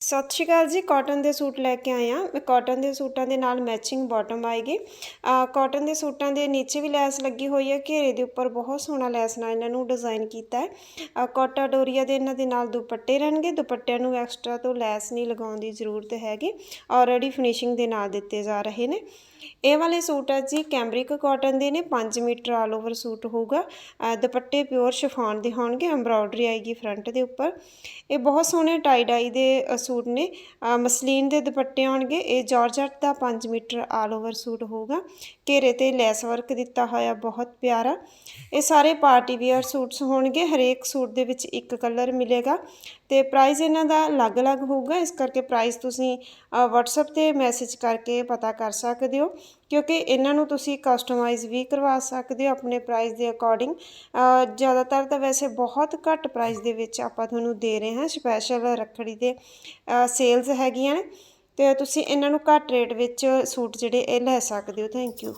ਸਤਿ ਸ਼੍ਰੀ ਅਕਾਲ ਜੀ ਕਾਟਨ ਦੇ ਸੂਟ ਲੈ ਕੇ ਆਏ ਆ ਕਾਟਨ ਦੇ ਸੂਟਾਂ ਦੇ ਨਾਲ ਮੈਚਿੰਗ ਬਾਟਮ ਆਏਗੀ। ਕਾਟਨ ਦੇ ਸੂਟਾਂ ਦੇ ਨੀਚੇ ਵੀ ਲੈਸ ਲੱਗੀ ਹੋਈ ਹੈ। ਘੇਰੇ ਦੇ ਉੱਪਰ ਬਹੁਤ ਸੋਹਣਾ ਲੈਸ ਨਾਲ ਇਹਨਾਂ ਨੂੰ ਡਿਜ਼ਾਈਨ ਕੀਤਾ ਹੈ। ਕੋਟਾ ਡੋਰੀਆ ਦੇ ਇਹਨਾਂ ਦੇ ਨਾਲ ਦੁਪੱਟੇ ਰਹਿਣਗੇ। ਦੁਪੱਟਿਆਂ ਨੂੰ ਐਕਸਟਰਾ ਤੋਂ ਲੈਸ ਨਹੀਂ ਲਗਾਉਣ ਦੀ ਜ਼ਰੂਰਤ ਹੈਗੀ। ਆਲਰੇਡੀ ਫਿਨਿਸ਼ਿੰਗ ਦੇ ਨਾਲ ਦਿੱਤੇ ਜਾ ਰਹੇ ਨੇ। ਇਹ ਵਾਲੇ ਸੂਟ ਆ ਜੀ ਕੈਂਬਰਿਕ ਕਾਟਨ ਦੇ ਨੇ। 5 ਮੀਟਰ ਆਲ ਓਵਰ ਸੂਟ ਹੋਊਗਾ। ਦੁਪੱਟੇ ਪਿਓਰ ਸ਼ਿਫਾਨ ਦੇ ਹੋਣਗੇ। ਐਮਬਰਾਇਡਰੀ ਆਏਗੀ ਫਰੰਟ ਦੇ ਉੱਪਰ। ਇਹ ਬਹੁਤ ਸੋਹਣੇ ਟਾਈ ਡਾਈ ਦੇ ਸੂਟ ਨੇ। ਮਸਲੀਨ ਦੇ ਦੁਪੱਟੇ ਆਉਣਗੇ। ਇਹ ਜਾਰਜਟ ਦਾ 5 ਮੀਟਰ ਆਲ ਓਵਰ ਸੂਟ ਹੋਊਗਾ। ਘੇਰੇ ਤੇ ਲੈਸ ਵਰਕ ਦਿੱਤਾ ਹੋਇਆ ਬਹੁਤ ਪਿਆਰਾ। ਇਹ ਸਾਰੇ ਪਾਰਟੀ ਵੇਅਰ ਸੂਟਸ ਹੋਣਗੇ। ਹਰੇਕ ਸੂਟ ਦੇ ਵਿੱਚ ਇੱਕ ਕਲਰ ਮਿਲੇਗਾ ਤੇ ਪ੍ਰਾਈਸ ਇਹਨਾਂ ਦਾ ਅਲੱਗ-ਅਲੱਗ ਹੋਊਗਾ। ਇਸ ਕਰਕੇ ਪ੍ਰਾਈਸ ਤੁਸੀਂ WhatsApp ਤੇ ਮੈਸੇਜ ਕਰਕੇ ਪਤਾ ਕਰ ਸਕਦੇ ਹੋ। ਕਿਉਂਕਿ ਇਹਨਾਂ ਨੂੰ ਤੁਸੀਂ ਕਸਟਮਾਈਜ਼ ਵੀ ਕਰਵਾ ਸਕਦੇ ਹੋ ਆਪਣੇ ਪ੍ਰਾਈਸ ਦੇ ਅਕੋਰਡਿੰਗ ਜ਼ਿਆਦਾਤਰ ਤਾਂ ਵੈਸੇ ਬਹੁਤ ਘੱਟ ਪ੍ਰਾਈਸ ਦੇ ਵਿੱਚ ਆਪਾਂ ਤੁਹਾਨੂੰ ਦੇ ਰਹੇ ਹਾਂ ਸਪੈਸ਼ਲ ਰੱਖੜੀ ਦੇ ਸੇਲਸ ਹੈਗੀਆਂ ਨੇ। ਤੇ ਤੁਸੀਂ ਇਹਨਾਂ ਨੂੰ ਘੱਟ ਰੇਟ ਵਿੱਚ ਸੂਟ ਜਿਹੜੇ ਇਹ ਲੈ ਸਕਦੇ ਹੋ। Thank you